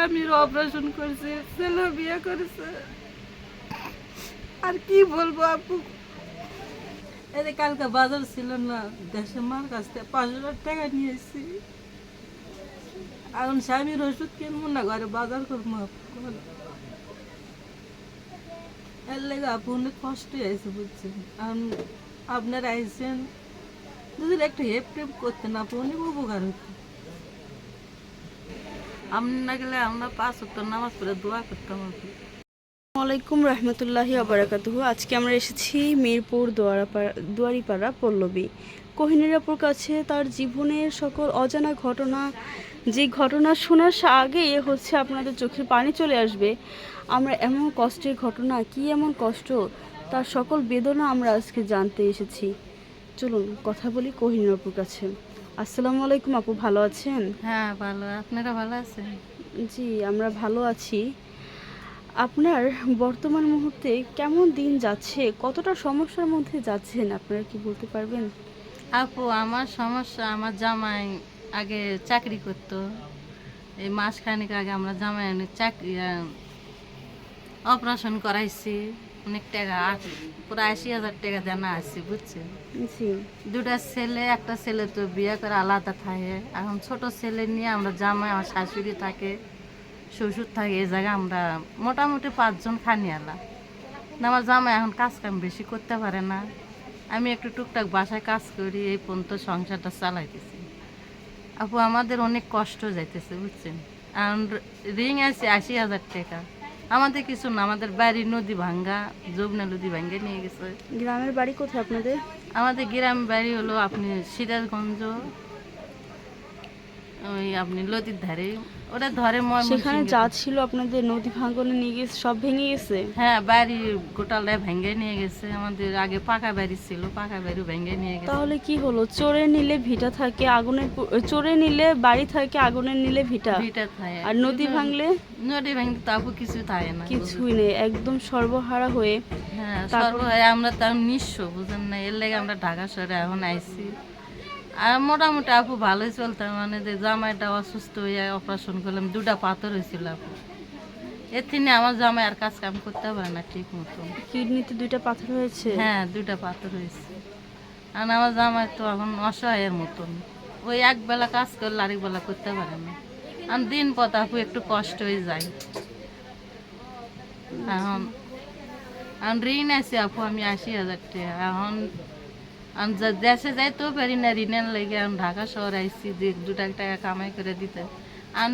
স্বামীর অপারেশন করছে ছেলে বিয়ে করেছে। আর কি বলব আপু? যে কালকে বাজার ছিল না দেশে মার কাছ থেকে পাঁচ হাজার টাকা নিয়েছি। এখন স্বামীর ওষুধ কিনবো না, ঘরে বাজার করব এর লেগে আপু অনেক কষ্ট হয়েছে বুঝছেন? এখন আপনারা আইসেন যদি একটা হেপ টেপ করতেন, আপু অনেক উপকার হতো। আপনি না গেলে আমরা পাঁচ উত্তর নামাজ পড়ে দোয়া করতাম আপু আসসালামাইকুম রহমতুল্লাহি আবরাকাতুহু আজকে আমরা এসেছি মিরপুর দুয়ারাপাড়া দুয়ারিপাড়া পল্লবী। কোহিনীর আপুর কাছে তার জীবনের সকল অজানা ঘটনা, যে ঘটনা শোনার আগে এ হচ্ছে আপনাদের চোখের পানি চলে আসবে। আমরা এমন কষ্টের ঘটনা, কি এমন কষ্ট, তার সকল বেদনা আমরা আজকে জানতে এসেছি। চলুন, কথা বলি কোহিনীর আপুর কাছে। আসসালামু আলাইকুম আপু ভালো আছেন? হ্যাঁ ভালো। আপনারা ভালো আছেন? জি আমরা ভালো আছি। আপনার বর্তমান মুহূর্তে কেমন দিন যাচ্ছে? কতটা সমস্যার মধ্যে যাচ্ছেন? আপনারা কি বলতে পারবেন? আপু আমার সমস্যা আমার জামাই আগে চাকরি করতো। এই মাসখানেক আগে আমরা জামাই অনেক চাকরি অপারেশন করাইছি। অনেক টাকা আট পুরো আশি হাজার টাকা জানা আছে বুঝছেন? দুটা ছেলে একটা ছেলে তো বিয়ে করে আলাদা থাকে। এখন ছোট ছেলে নিয়ে আমরা জামাই আমার শাশুড়ি থাকে শ্বশুর থাকে এই জায়গায় আমরা মোটামুটি পাঁচজন খানিয়ালা। না আমার জামাই এখন কাজ কাম বেশি করতে পারে না। আমি একটু টুকটাক বাসায় কাজ করি এই পর্যন্ত সংসারটা চালাইতেছি। আপু আমাদের অনেক কষ্ট যাইতেছে বুঝছেন? এখন রিং আছে আশি হাজার টাকা। আমাদের কিছু না আমাদের বাড়ি নদী ভাঙ্গা যমুনা নদী ভাঙ্গে নিয়ে গেছে। গ্রামের বাড়ি কোথায় আপনাদের? আমাদের গ্রাম বাড়ি হলো আপনি সিরাজগঞ্জ ওই আপনি নদীর ধারে ওটা ধরে। সেখানে যা ছিল আপনাদের নদী ভাঙ্গনে নিয়ে গেছে সব ভেঙে গেছে? হ্যাঁ বাড়ি গোটালটা ভেঙে নিয়ে গেছে। আমাদের আগে পাকা বাড়ি ছিল পাকা বাড়ি ভেঙে নিয়ে গেছে। তাহলে কি হলো? চোরে নিলে ভিটা থাকে আগুনের চোরে নিলে বাড়ি থাকে আগুনের নিলে ভিটা? ভিটা থাকে। আর নদী ভাঙলে? নদী ভাঙতে তাপু কিছু থাকে না। কিছুই নেই একদম সর্বহারা হয়ে হ্যাঁ তারপর- আমরা তার নিঃস্ব বুঝেন না। এর লেগে আমরা ঢাকা শহরে এখন আইছি। আর মোটামুটি আপু ভালোই চলতাম মানে যে জামাইটা অসুস্থ হয়ে অপারেশন করলাম দুটা পাথর হয়েছিল আপু। এর থেকে আমার জামাই আর কাজ কাম করতে পারে না ঠিক মতো কিডনিতে দুইটা পাথর হয়েছে? হ্যাঁ দুটা পাথর হয়েছে। আর আমার জামাই তো এখন অসহায়ের মতন। ওই এক বেলা কাজ করলে আরেক বেলা করতে পারে না। আর দিন পথ আপু একটু কষ্ট হয়ে যায়। এখন এখন ঋণ আছে আপু আমি আশি হাজার টাকা। এখন আমি দেশে যাইতেও পারি না ঋণের লেগে আমি ঢাকা শহর আইছি যে দু টাকা টাকা কামাই করে দিতে। আর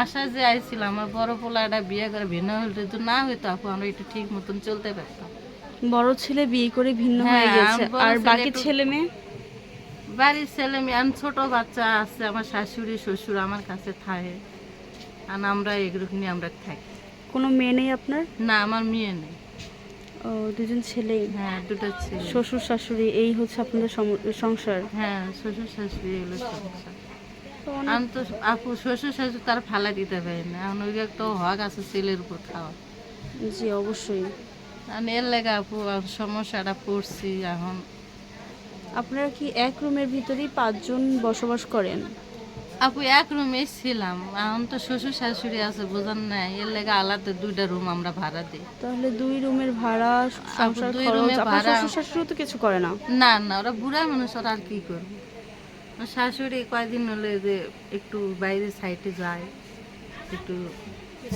আশা যে আইছিলাম আমার বড় পোলাটা বিয়ে করে ভিন্ন হলে যদি না হইতো আপু আমরা একটু ঠিক মতন চলতে পারতাম। বড় ছেলে বিয়ে করে ভিন্ন হয়ে হ্যাঁ, গেছে। আর বাকি ছেলে মেয়ে? বাড়ির ছেলে মেয়ে আমি ছোট বাচ্চা আছে আমার শাশুড়ি শ্বশুর আমার কাছে থাকে। আর আমরা এগুলো নিয়ে আমরা থাকি। কোনো মেয়ে নেই আপনার? না আমার মেয়ে নেই। ও দুজন ছেলেই? হ্যাঁ দুটো ছেলে। শ্বশুর শাশুড়ি এই হচ্ছে আপনাদের সংসার? হ্যাঁ শ্বশুর শাশুড়ি এগুলো সংসার। আমি তো আপু শ্বশুর শাশুড়ি তার ফেলা দিতে পারি না। এখন ওই একটা হক আছে ছেলের উপর খাওয়া। জি অবশ্যই। আর এর লেগে আপু সমস্যাটা পড়ছি এখন। আপনারা কি এক রুমের ভিতরেই পাঁচজন বসবাস করেন? আপু এক রুমে ছিলাম। এখন তো শ্বশুর শাশুড়ি আছে বোঝান না এর লেগে আলাদা দুইটা রুম আমরা ভাড়া দিই। তাহলে দুই রুমের ভাড়া সংসার দুই রুমে ভাড়া- শ্বশুর শাশুড়ি তো কিছু করে না। না না ওরা বুড়া মানুষ ওরা আর কি করবে? শাশুড়ি কয়দিন হলে যে একটু বাইরে সাইডে যায় একটু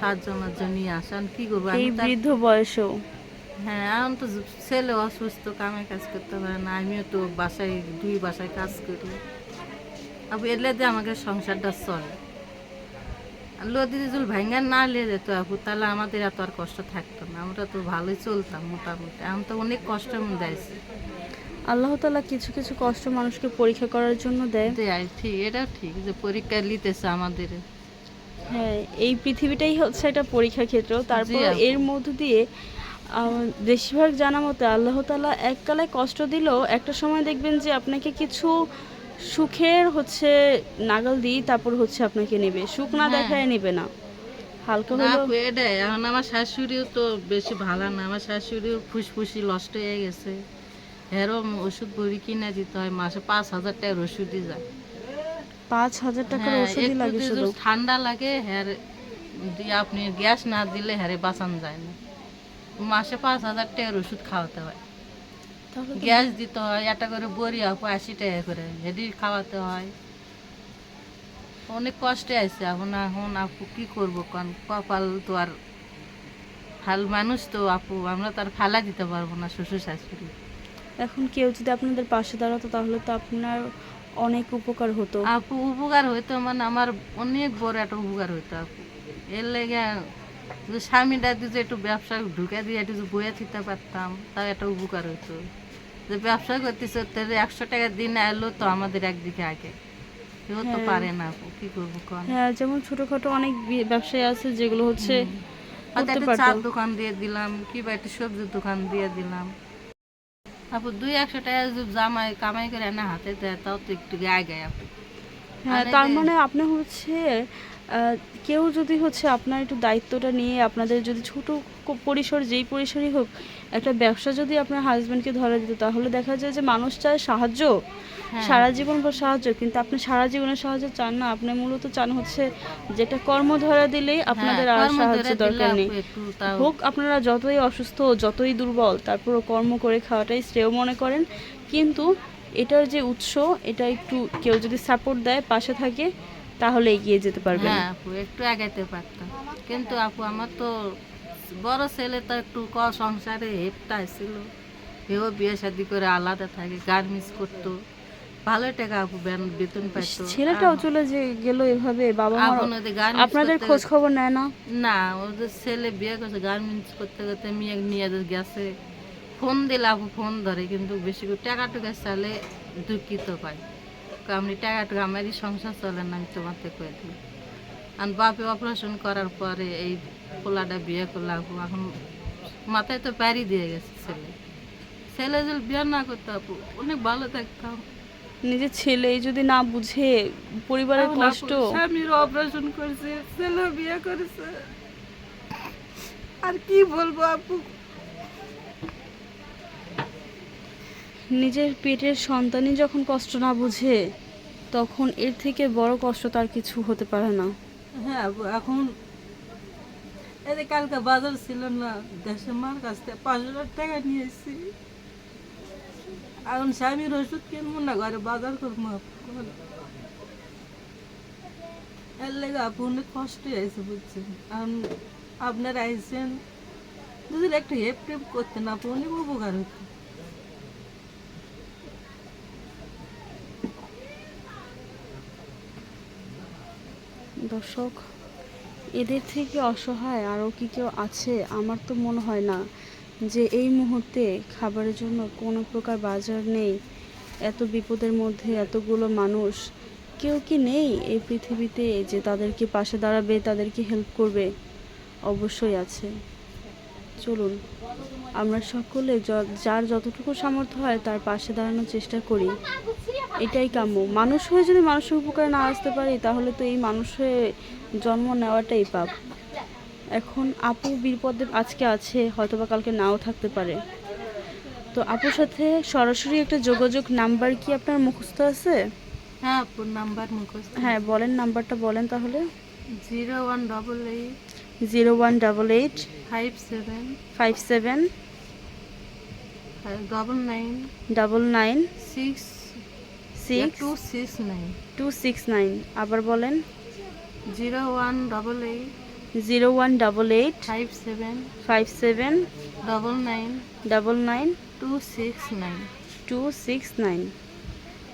সাহায্য মার্য নিয়ে আসান কি করব? আমি এই বৃদ্ধ বয়সেও। হ্যাঁ এখন তো ছেলে অসুস্থ কামে কাজ করতে পারে না। আমিও তো বাসায় দুই বাসায় কাজ করি। আবার এলে দিয়ে আমাকে সংসারটা চলে। আর লদি জল ভাঙ্গা না নিয়ে যেত আপু তাহলে আমাদের এত আর কষ্ট থাকতো না। আমরা তো ভালোই চলতাম মোটামুটি। এখন তো অনেক কষ্টের মধ্যে আছি আল্লাহ তাআলা কিছু কিছু কষ্ট মানুষকে পরীক্ষা করার জন্য দেয়। দেয় ঠিক এটাও ঠিক যে পরীক্ষা নিতেছে আমাদের। হ্যাঁ এই পৃথিবীটাই হচ্ছে একটা পরীক্ষা ক্ষেত্র। তারপর এর মধ্য দিয়ে বেশিরভাগ জানা মতে আল্লাহ তালা এককালে কষ্ট দিলেও একটা সময় দেখবেন যে আপনাকে কিছু সুখের হচ্ছে নাগাল দিই তারপর হচ্ছে আপনাকে নেবে। সুখ না হ্যাঁ। দেখায় নেবে না। হালকা আপু, এটাই। এখন আমার শাশুড়িও তো বেশি ভালো না। আমার শাশুড়িও ফুসফুসি নষ্ট হয়ে গেছে। এরম ওষুধ বড়ি কিনে দিতে হয় মাসে পাঁচ হাজার টাকার ওষুধই যায়। পাঁচ হাজার টাকার হ্যাঁ, ওষুধই লাগে শুধু। ঠান্ডা লাগে হ্যার দিয়ে আপনি গ্যাস না দিলে হারে বাঁচানো যায় না। মাসে পাঁচ হাজার টাকার ওষুধ খাওয়াতে হয়। গ্যাস দিতে হয় একটা করে বড়ি আপু আশি টাকা করে। হেডি খাওয়াতে হয়। অনেক কষ্টে আছে এখন এখন আপু কি করব কারণ কপাল তো আর ফাল মানুষ তো আপু আমরা তো আর ফালা দিতে পারব না শ্বশুর শাশুড়ি। এখন কেউ যদি আপনাদের পাশে দাঁড়াতো তাহলে তো আপনার অনেক উপকার হতো। আপু উপকার হইতো মানে আমার অনেক বড় একটা উপকার হইতো আপু। এর লেগে যে স্বামীটা দিয়ে যে একটু ব্যবসা ঢুকে দিয়ে একটু যে বয়ে দিতে পারতাম তাও একটা উপকার হইতো। যে ব্যবসা করতেছে তাহলে একশো টাকা দিন এলো তো আমাদের একদিকে আগে। কেউ তো হ্যাঁ। পারে না কি করব হ্যাঁ যেমন ছোটখাটো অনেক ব্যবসায়ী আছে যেগুলো হচ্ছে হয়তো একটা। চার দোকান দিয়ে দিলাম কিংবা একটা সবজির দোকান দিয়ে দিলাম। আপু দুই একশো টাকা যদি জামাই কামাই করে না হাতে দেয় তাও তো একটু গায়ে গায়ে হ্যাঁ তার মানে আপনি হচ্ছে কেউ যদি হচ্ছে আপনার একটু দায়িত্বটা নিয়ে আপনাদের যদি ছোট পরিসর যেই পরিসরই হোক একটা ব্যবসা যদি আপনার হাজব্যান্ডকে ধরা দিত তাহলে দেখা যায় যে মানুষ চায় সাহায্য। হ্যাঁ। সারা জীবন পর সাহায্য কিন্তু আপনি সারা জীবনের সাহায্য চান না। আপনি মূলত চান হচ্ছে যেটা কর্ম ধরা দিলেই আপনাদের হ্যাঁ, আর সাহায্য দরকার নেই। হোক আপনারা যতই অসুস্থ যতই দুর্বল তারপরও কর্ম করে খাওয়াটাই শ্রেয় মনে করেন। কিন্তু এটার যে উৎস এটা একটু কেউ যদি সাপোর্ট দেয় পাশে থাকে তাহলে এগিয়ে যেতে পারবেন হ্যাঁ আপু একটু আগাইতে পারতাম। কিন্তু আপু আমার তো বড় ছেলে তো একটু ক সংসারে হেপটা ছিল এও বিয়ে শাদি করে আলাদা থাকে গার্মেন্টস করতো। ভালো টাকা আপু বেতন পাইতো। ছেলেটাও চলে যে গেল এভাবে বাবা মা আপনাদের খোঁজ খবর নেয় না? না ওদের ছেলে বিয়ে করছে গার্মেন্টস করতে করতে মেয়ে নিয়ে গেছে। ফোন দিলে আপু ফোন ধরে কিন্তু বেশি করে টাকা টুকা চালে দুঃখিত পাই কয় আপনি টাকা টুকা আমারই সংসার চলে না আমি তোমাকে করে দিই আর বাপে অপারেশন করার পরে এই পোলাটা বিয়ে করলে আপু এখন মাথায় তো প্যারি দিয়ে গেছে ছেলে। ছেলে যদি বিয়ে না করতে আপু অনেক ভালো থাকতাম নিজের ছেলে যদি না বুঝে পরিবারের কষ্ট। স্বামীর অপারেশন করছে ছেলে বিয়ে করেছে। আর কি বলব আপু? নিজের পেটের সন্তানই যখন কষ্ট না বুঝে, তখন এর থেকে বড় কষ্ট তার কিছু হতে পারে না। হ্যাঁ এখন কালকে বাজার ছিল না, দেশের মার কাছ থেকে পাঁচ হাজার টাকা নিয়ে এসেছি এখন স্বামীর ওষুধ কিনবো না, ঘরে বাজার করব। এর লেগে আপু অনেক কষ্ট হয়েছে, বুঝছেন? এখন আপনারা আইসেন যদি একটু হেপ টেপ করতেন আপু অনেক উপকার হতো। দর্শক, এদের থেকে অসহায় আরও কি কেউ আছে? আমার তো মনে হয় না যে এই মুহূর্তে খাবারের জন্য কোনো প্রকার বাজার নেই। এত বিপদের মধ্যে এতগুলো মানুষ, কেউ কি নেই এই পৃথিবীতে যে তাদেরকে পাশে দাঁড়াবে, তাদেরকে হেল্প করবে? অবশ্যই আছে। চলুন, আমরা সকলে যার যতটুকু সামর্থ্য হয় তার পাশে দাঁড়ানোর চেষ্টা করি। এটাই কাম্য। মানুষ হয়ে যদি মানুষের উপকারে না আসতে পারি তাহলে তো এই মানুষ হয়ে জন্ম নেওয়াটাই পাপ। এখন আপু বিপদে আজকে আছে হয়তো বা কালকে নাও থাকতে পারে। তো আপুর সাথে সরাসরি একটা যোগাযোগ নাম্বার কি আপনার মুখস্থ আছে? হ্যাঁ আপুর নাম্বার মুখস্থ। হ্যাঁ বলেন নাম্বারটা বলেন তাহলে। Zero one double eight zero one double eight five seven five seven double nine double nine six six two six nine two six nine আবার বলেন। Zero one double eight zero one double eight five seven five seven double nine double nine two six nine two six nine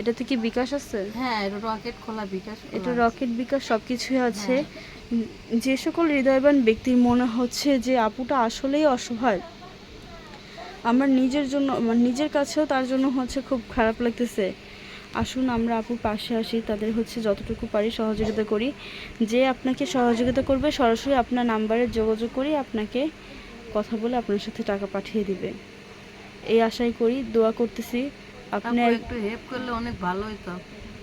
এটাতে কি বিকাশ আছে? হ্যাঁ এটা rocket খোলা বিকাশ এটা। Rocket বিকাশ সব কিছুই আছে যে সকল হৃদয়বান ব্যক্তির মনে হচ্ছে যে আপুটা আসলেই অসহায় আমার নিজের জন্য আমার নিজের কাছেও তার জন্য হচ্ছে খুব খারাপ লাগতেছে। আসুন, আমরা আপুর পাশে আসি, তাদের হচ্ছে যতটুকু পারি সহযোগিতা করি। যে আপনাকে সহযোগিতা করবে, সরাসরি আপনার নাম্বারে যোগাযোগ করি আপনাকে কথা বলে আপনার সাথে টাকা পাঠিয়ে দিবে। এই আশাই করি, দোয়া করতেছি আপনি একটু হেল্প করলে অনেক ভালো হইতো।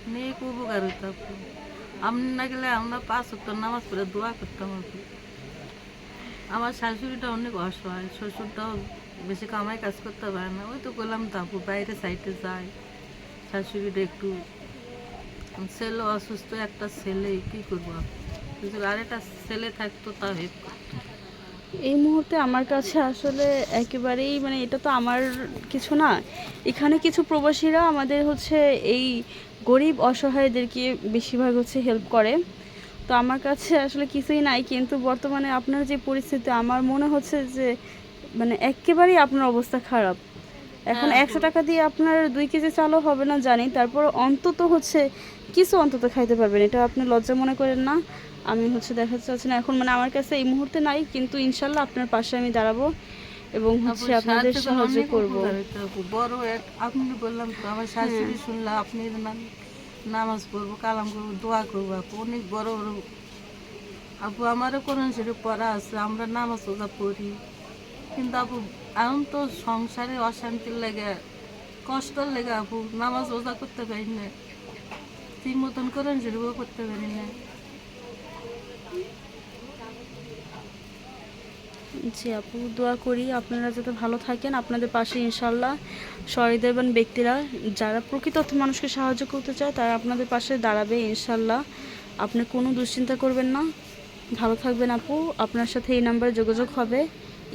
অনেক উপকার হইতো আপু। আপনি না গেলে আমরা পাঁচ সপ্তাহ নামাজ পড়ে দোয়া করতাম আমার শাশুড়িটা অনেক অসহায়, শ্বশুরটাও বেশি কামাই কাজ করতে পারে না। ওই তো করলাম তো আপু, বাইরে সাইডে যায়। শাশুড়িটা একটু ছেলে অসুস্থ, একটা ছেলে, কি করব? আরেকটা ছেলে থাকতো, তা হেল্প এই মুহূর্তে আমার কাছে আসলে একেবারেই মানে এটা তো আমার কিছু না। এখানে কিছু প্রবাসীরা আমাদের হচ্ছে এই গরিব অসহায়দেরকে বেশিরভাগ হচ্ছে হেল্প করে। তো আমার কাছে আসলে কিছুই নাই, কিন্তু বর্তমানে আপনার যে পরিস্থিতি, আমার মনে হচ্ছে যে মানে একেবারেই আপনার অবস্থা খারাপ। এখন হ্যাঁ, একশো টাকা দিয়ে আপনার দুই কেজি চালও হবে না জানি। তারপর অন্তত হচ্ছে কিছু অন্তত খাইতে পারবেন। এটা আপনি লজ্জা মনে করেন না। আমি হচ্ছে দেখাতে চাচ্ছি না। এখন মানে আমার কাছে এই মুহূর্তে নাই কিন্তু ইনশাল্লাহ আপনার পাশে আমি দাঁড়াবো এবং হচ্ছে আপনাদের সাহায্য করব। বড় এক আপনি বললাম তো আমার শাশুড়ি শুনলাম আপনি নামাজ পড়ব কালাম করব দোয়া করব আপু অনেক বড় বড় আপু আমারও কোরআন শরীফ পড়া আছে আমরা নামাজ ওজা পড়ি। কিন্তু আপু এখন তো সংসারে অশান্তির লেগে, কষ্টর লেগে আপু, নামাজ ওজা করতে পারি না। ঠিক মতন কোরআন শরীফও করতে পারি না। জি আপু, দোয়া করি আপনারা যাতে ভালো থাকেন। আপনাদের পাশে ইনশাল্লাহ সহৃদয়বান ব্যক্তিরা, যারা প্রকৃত অর্থে মানুষকে সাহায্য করতে চায়, তারা আপনাদের পাশে দাঁড়াবে ইনশাল্লাহ আপনি কোনো দুশ্চিন্তা করবেন না। ভালো থাকবেন আপু। আপনার সাথে এই নাম্বারে যোগাযোগ হবে।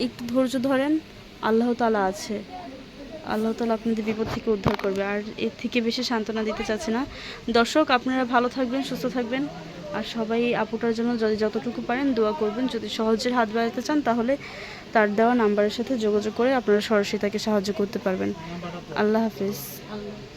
একটু ধৈর্য ধরেন। আল্লাহ তালা আছে। আল্লাহ তালা আপনাদের বিপদ থেকে উদ্ধার করবে। আর এর থেকে বেশি সান্ত্বনা দিতে চাচ্ছে না। দর্শক, আপনারা ভালো থাকবেন, সুস্থ থাকবেন। আর সবাই আপুটার জন্য যদি যতটুকু পারেন দোয়া করবেন। যদি সহজের হাত বাড়াতে চান, তাহলে তার দেওয়া নাম্বারের সাথে যোগাযোগ করে আপনারা সরাসরি তাকে সাহায্য করতে পারবেন। আল্লাহ হাফিজ। আল্লাহ